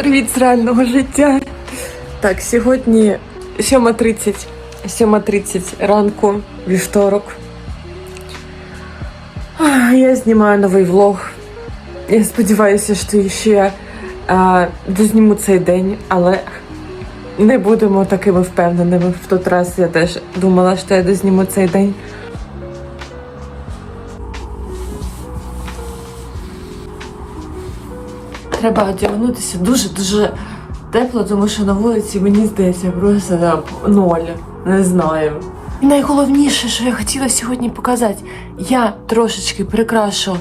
Привіт з реального життя. Так, сьогодні 7.30. 7.30 ранку, вівторок. Я знімаю новий влог. Я сподіваюся, що ще а, дозніму цей день, але не будемо такими впевненими. В той раз я теж думала, що я дозніму цей день. Треба одягнутися дуже-дуже тепло, тому що на вулиці мені здається просто там, ноль. Не знаю. Найголовніше, що я хотіла сьогодні показати, я трошечки прикрашу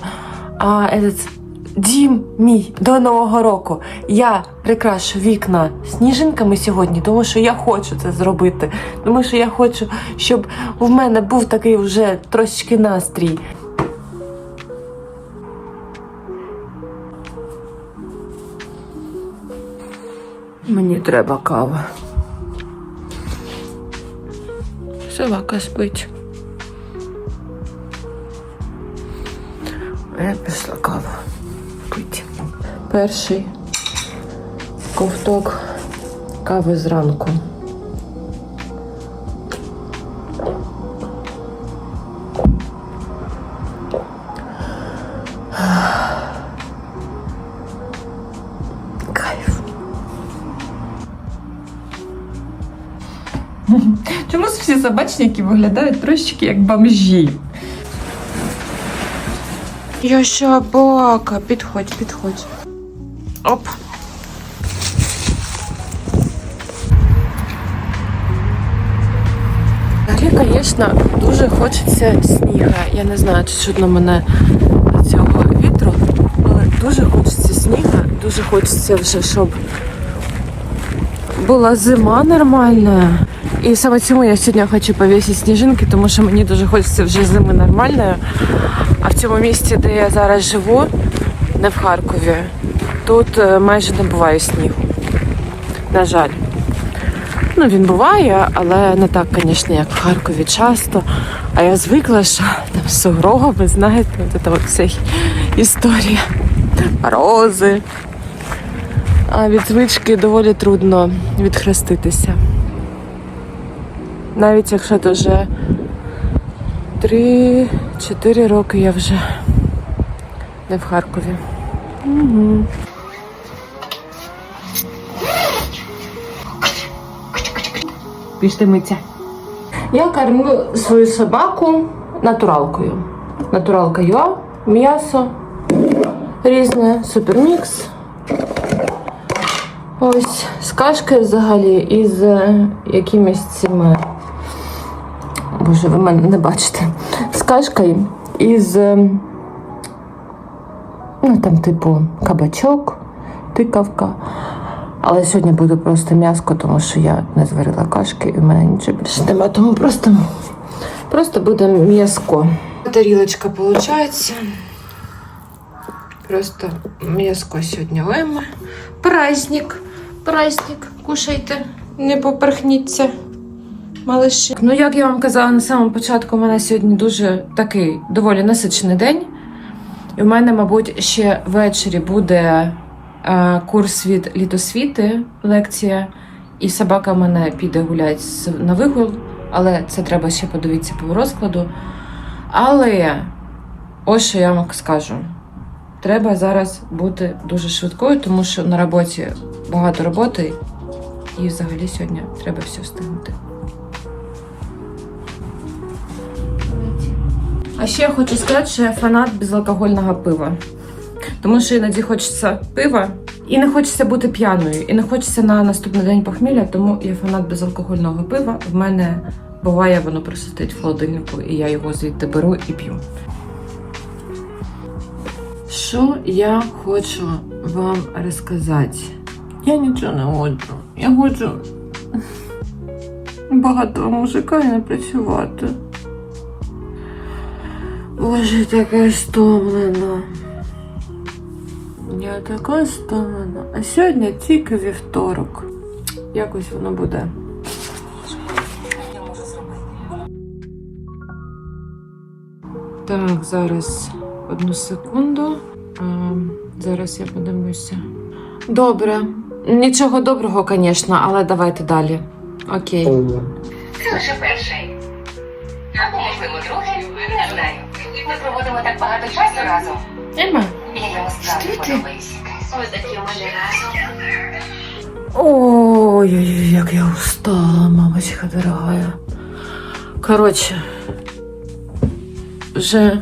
а, этот, дім мій до Нового року. Я прикрашу вікна сніжинками сьогодні, тому що я хочу це зробити. Тому що я хочу, щоб в мене був такий вже трошечки настрій. Мені треба кава. Собака спить. Я пішла каву пити. Перший ковток кави зранку. Чому всі собачники виглядають трошечки як бомжі? Я собака. Підходь, підходь. Оп. Взагалі, звісно, дуже хочеться сніга. Я не знаю, чи чутно мене цього вітру, але дуже хочеться сніга, дуже хочеться вже, щоб була зима нормальна. І саме цьому я сьогодні хочу повісити сніжинки, тому що мені дуже хочеться вже зими нормальної. А в цьому місці, де я зараз живу, не в Харкові, тут е, майже не буває снігу. На жаль. Ну, він буває, але не так, звісно, як в Харкові часто. А я звикла, що там сугроби, знаєте, от це вся історія. Рози. А від звички доволі трудно відхреститися. Навіть якщо то вже 3-4 роки я вже не в Харкові. Угу. Пішли митися. Я кормлю свою собаку натуралкою. Натуралка юа, м'ясо різне, супермікс. Ось з кашкою взагалі і з якимись цими. Боже, ви мене не бачите. З кашкою і з. е, Ну, там, типу, кабачок, тикавка. Але сьогодні буде просто м'яско, тому що я не зварила кашки і в мене нічого більше немає. Тому просто, просто буде м'яско. Тарілочка виходить. Просто м'яско сьогодні лайме. Праздник. Праздник. Кушайте, не поперхніться. Малиші. Ну, як я вам казала на самому початку, у мене сьогодні дуже такий доволі насичений день. І в мене, мабуть, ще ввечері буде е, курс від літосвіти, лекція, і собака в мене піде гуляти на вигул, але це треба ще подивитися по розкладу. Але ось що я вам скажу. Треба зараз бути дуже швидкою, тому що на роботі багато роботи, і взагалі сьогодні треба все встигнути. А ще я хочу сказати, що я фанат безалкогольного пива. Тому що іноді хочеться пива, і не хочеться бути п'яною, і не хочеться на наступний день похмілля, тому я фанат безалкогольного пива. В мене буває, воно просто стоїть в холодильнику, і я його звідти беру і п'ю. Що я хочу вам розказати? Я нічого не хочу. Я хочу багатого мужика і не працювати. Боже, така стомлена. Я така стомлена. А сьогодні тільки вівторок. Якось воно буде. Так, зараз одну секунду. А, зараз я подивлюся. Добре, Нічого доброго, звісно, але давайте далі. Окей. Це лише перший. Ми проводимо так багато часу разом. Ема. Я йому справді такі у мене разом. Ой-ой-ой, як я устала, мамочка дорогая. Коротше, вже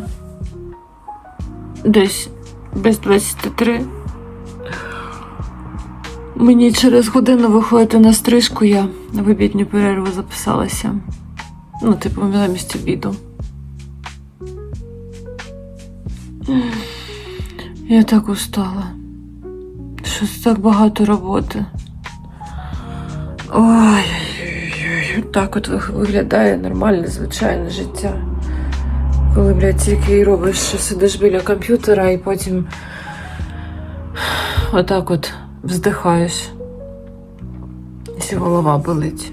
десь без 23. Мені через годину виходити на стрижку, я в обідню перерву записалася. Ну, типу, замість обіду. Я так устала. Щось так багато роботи. Ой, так от виглядає нормальне, звичайне життя. Коли, блядь, тільки і робиш, що сидиш біля комп'ютера і потім отак от вздихаєш. І голова болить.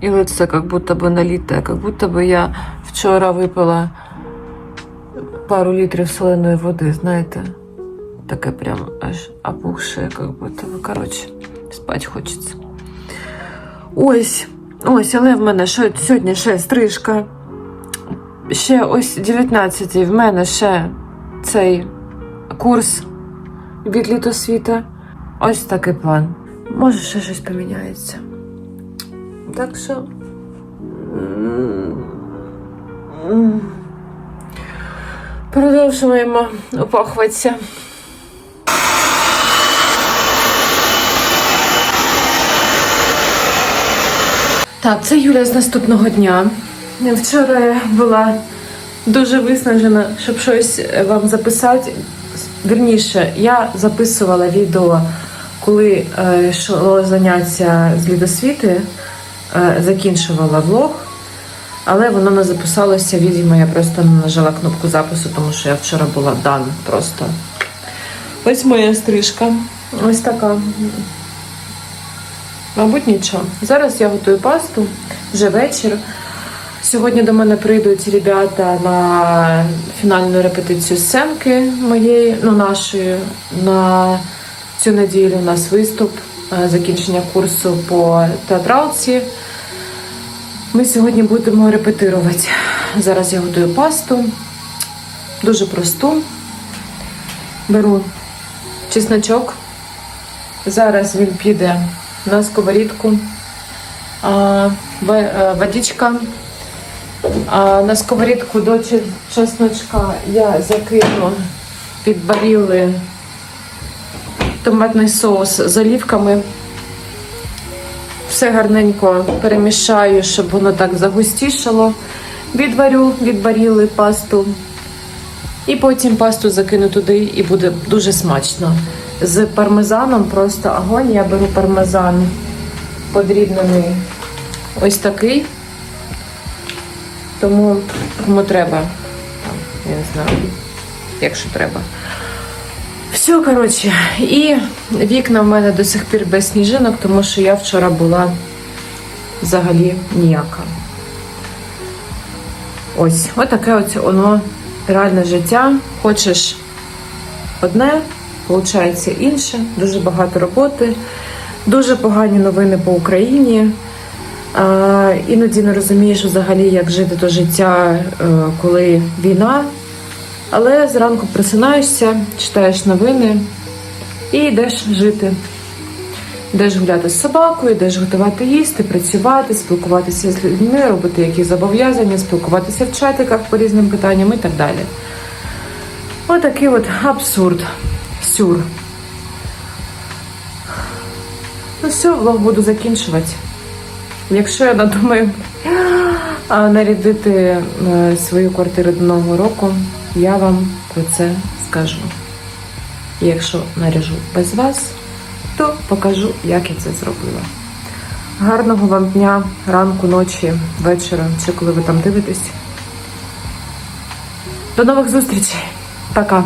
І лице як будто би наліте, як будто би я вчора випила пару літрів соленої води, знаєте? Таке прям аж опухше, як будто. Коротше, спать хочеться. Ось, ось, але в мене що сьогодні ще стрижка. Ще ось 19 в мене ще цей курс від літосвіта. Ось такий план. Може, ще щось поміняється. Так що. Продовжуємо опахуватися. Так, це Юля з наступного дня. Вчора я була дуже виснажена, щоб щось е, вам записати. Вірніше, я записувала відео, коли е, йшло заняття з лідосвіти, е, закінчувала влог, але воно не записалося, відомо, я просто не нажала кнопку запису, тому що я вчора була дан просто. Ось моя стрижка. Ось така. Мабуть, нічого. Зараз я готую пасту, вже вечір. Сьогодні до мене прийдуть ребята на фінальну репетицію сценки моєї, ну нашої. На цю неділю у нас виступ, е, закінчення курсу по театралці. Ми сьогодні будемо репетирувати. Зараз я готую пасту. Дуже просту. Беру чесночок. Зараз він піде на сковорідку. Е, водичка. На сковорідку до чесночка я закину підварили томатний соус з олівками. Все гарненько перемішаю, щоб воно так загустішало. Відварю, відварили пасту. І потім пасту закину туди і буде дуже смачно. З пармезаном просто огонь. Я беру пармезан подрібнений ось такий. Тому кому треба, я не знаю, якщо треба. Все, коротше, і вікна в мене до сих пір без сніжинок, тому що я вчора була взагалі ніяка. Ось, отаке ось воно реальне життя. Хочеш одне, виходить інше, дуже багато роботи, дуже погані новини по Україні. Іноді не розумієш взагалі, як жити то життя, е, коли війна. Але зранку просинаєшся, читаєш новини і йдеш жити. Йдеш гуляти з собакою, йдеш готувати їсти, працювати, спілкуватися з людьми, робити якісь зобов'язання, спілкуватися в чатиках по різним питанням і так далі. Отакий от абсурд. Сюр. Ну все, влог буду закінчувати. Якщо я надумаю а, нарядити е, свою квартиру до Нового року, я вам про це скажу. Якщо наряжу без вас, то покажу, як я це зробила. Гарного вам дня, ранку, ночі, вечора, чи коли ви там дивитесь. До нових зустрічей. Пока.